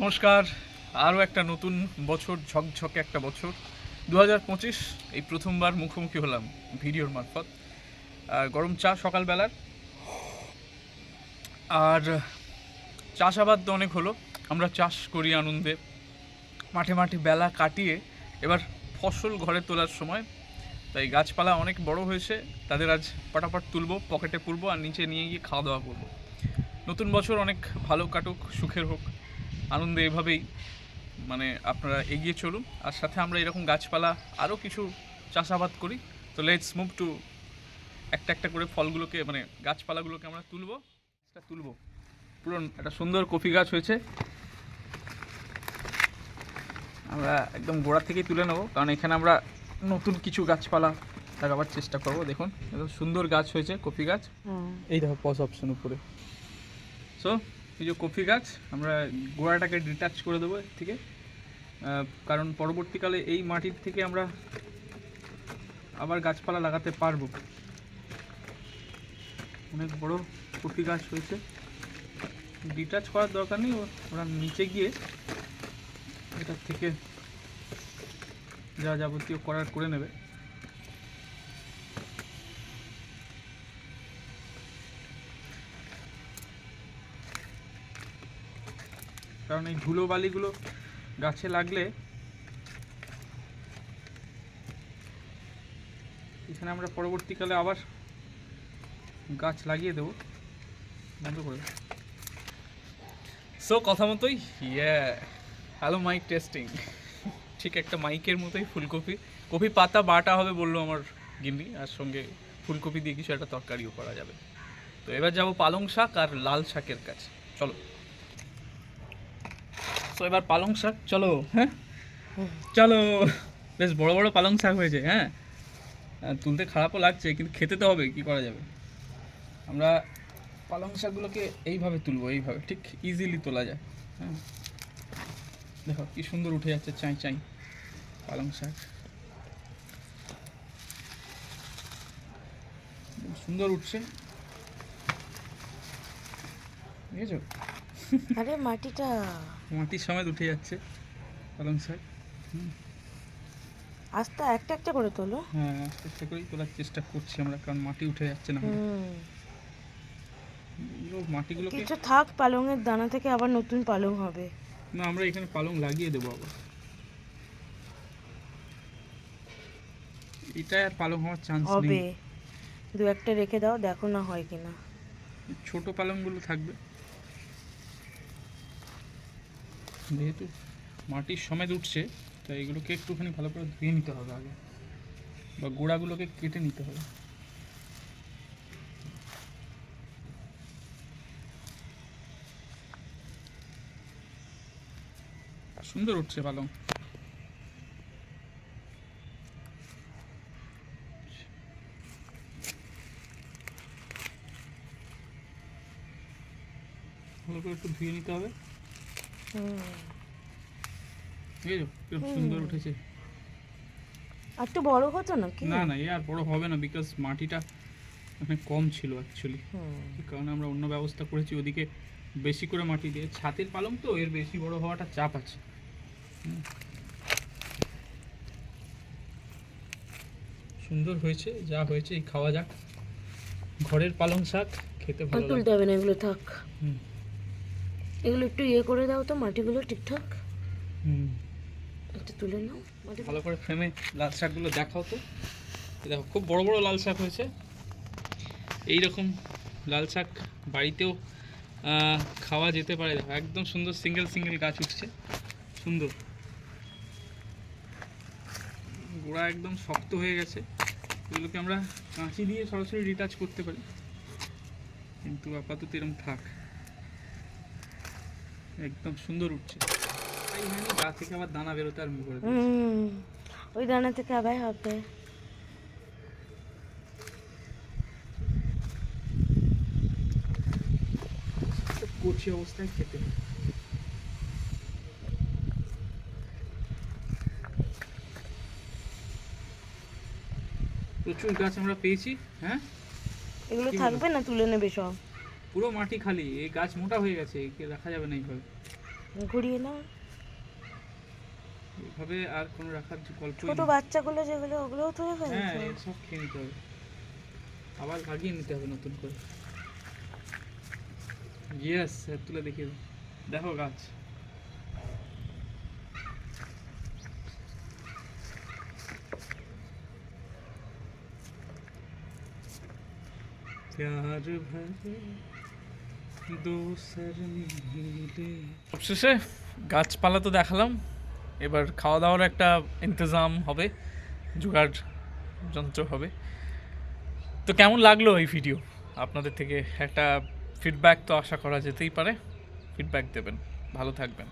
নমস্কার, আরও একটা নতুন বছর, ঝকঝকে একটা বছর। দু এই প্রথমবার মুখোমুখি হলাম ভিডিওর মারফত। গরম চা সকালবেলার। আর চাষাবাদ তো অনেক হলো, আমরা চাষ করি আনন্দে। মাঠে মাঠে বেলা কাটিয়ে এবার ফসল ঘরে তোলার সময়। তাই গাছপালা অনেক বড় হয়েছে, তাদের আজ পটাপট তুলবো, পকেটে পুরবো, আর নিচে নিয়ে গিয়ে খাওয়া দাওয়া করব। নতুন বছর অনেক ভালো কাটুক, সুখের হোক। আনন্দে এভাবেই মানে আপনারা এগিয়ে চলুন। আর সাথে আমরা এরকম গাছপালা আরও কিছু চাষাবাদ করি। তো লেটস মুভ টু একটা একটা করে ফলগুলোকে মানে গাছপালাগুলোকে আমরা তুলবো। এটা তুলবো। পুরো একটা সুন্দর কফি গাছ হয়েছে। আমরা একদম গোড়া থেকেই তুলে নেব। কারণ এখানে আমরা নতুন কিছু গাছপালা লাগাবার চেষ্টা করব। দেখুন একদম সুন্দর গাছ হয়েছে কফি গাছ। এই দেখো পজ অপশন উপরে। সো এই যে কফি গাছ, আমরা গোড়াটাকে ডিটাচ করে দেবো এর থেকে কারণ পরবর্তীকালে এই মাটির থেকে আমরা আবার গাছপালা লাগাতে পারব। অনেক বড় কফি গাছ হয়েছে। ডিটাচ করার দরকার নেই, ওরা নিচে গিয়ে এটার থেকে যা যাবতীয় করার করে নেবে। কারণ এই ধুলো বালিগুলো গাছে লাগলে এখানে আমরা পরবর্তীকালে আবার গাছ লাগিয়ে দেবো। বন্ধ করে সো কথা মতোই ইয়ে হ্যালো মাইক টেস্টিং ঠিক একটা মাইকের মতোই ফুলকপি, কপি পাতা বাটা হবে বলল আমার গিন্নি, আর সঙ্গে ফুলকপি দিয়ে কিছু একটা তরকারিও করা যাবে। তো এবার যাব পালং শাক আর লাল শাকের কাছে। চলো। তো এবার পালং শাক, চলো হ্যাঁ? চলো। বেশ বড় বড় পালং শাক হয়েছে হ্যাঁ? তুলতে খারাপও লাগছে, কিন্তু খেতে তো হবে, কি করা যাবে? আমরা পালং শাকগুলোকে এইভাবে তুলবো, এইভাবে, ঠিক ইজিলি তোলা যায় হ্যাঁ? দেখো, কি সুন্দর উঠে যাচ্ছে, চাই চাই, পালং শাক। সুন্দর উঠছে। দেখেছ? আরে মাটিটা। মাটির সমেত উঠে যাচ্ছে পালং শাক। আস্তে একটা একটা করে তোলো। হ্যাঁ আস্তে আস্তে করেই তোলার চেষ্টা করছি আমরা কারণ মাটি উঠে যাচ্ছে না। মাটিগুলোকে কিছু থাক পালংয়ের দানা থেকে আবার নতুন পালং হবে। না আমরা এখানে পালং লাগিয়ে দেবো আবার। এটা আর পালং হওয়ার চান্স হবে। দু একটা রেখে দাও দেখো না হয় কিনা। ছোট পালংগুলো থাকবে। যেহেতু মাটির সমেত উঠছে, তাই এগুলোকে একটুখানি ভালো করে ধুয়ে নিতে হবে আগে। বা গোড়াগুলোকে কেটে নিতে হবে। সুন্দর উঠছে পালং ভালো করে একটু ধুয়ে নিতে হবে। সুন্দর উঠেছে। একটু বড় হতো নাকি না না আর বড় হবে না বিকজ মাটিটা অনেক কম ছিল অ্যাকচুয়ালি কারণে আমরা অন্য ব্যবস্থা করেছি ওদিকে বেশি করে মাটি দিয়ে। ছাতের পালং তো এর বেশি বড় হওয়াটা চাপ আছে। সুন্দর হয়েছে যা হয়েছে খাওয়া যাক। ঘরের পালং শাক খেতে ভালো তুলতে হবে না এগুলো থাক। হুম। এগুলো একটু ইয়ে করে দাও তো মাটিগুলো ঠিকঠাক। হুম। একটু তুলে নাও মাটি ভালো করে ফ্রেমে লাল শাকগুলো দেখাও তো। দেখো খুব বড় বড় লাল শাক হয়েছে। এই রকম লাল শাক বাড়িতেও খাওয়া যেতে পারে। দেখো একদম সুন্দর সিঙ্গেল সিঙ্গেল গাছ উঠছে। সুন্দর। গোড়া একদম শক্ত হয়ে গেছে। এগুলোকে আমরা কাঁচি দিয়ে সরাসরি রিটাচ করতে পারি। কিন্তু আপাতত এরকম থাক। একদম সুন্দর উঠছে। গা থেকে আবার দানা বেরোতে আরম্ভ করে ওই দানা থেকে আবার হবে। কচি অবস্থায় খেতে প্রচুর গাছ আমরা পেয়েছি হ্যাঁ? এগুলো থাকবে না তুলে নেবে সব? পুরো মাটি খালি এই গাছ মোটা হয়ে গেছে একে রাখা যাবে না এইভাবে ঘুরিয়ে নাও এভাবে আর কোনো রাখার যে গল্প ছোট বাচ্চাগুলো যেগুলো ওগুলোও তুলে হ্যাঁ ফেলছো সব খেয়ে নিতে হবে আবার লাগিয়ে নিতে হবে নতুন করে ইয়েস তুলে দেখিয়ে দাও। দেখো গাছ प्यार भरे दो सर मिले সবশেষে গাছপালা তো দেখালাম। এবার খাওয়া দাওয়ার একটা ইন্তজাম হবে, জোগাড় যন্ত্র হবে। তো কেমন লাগল এই ভিডিও? আপনাদের থেকে একটা ফিডব্যাক তো আশা করা যেতেই পারে। ফিডব্যাক দেবেন। ভালো থাকবেন।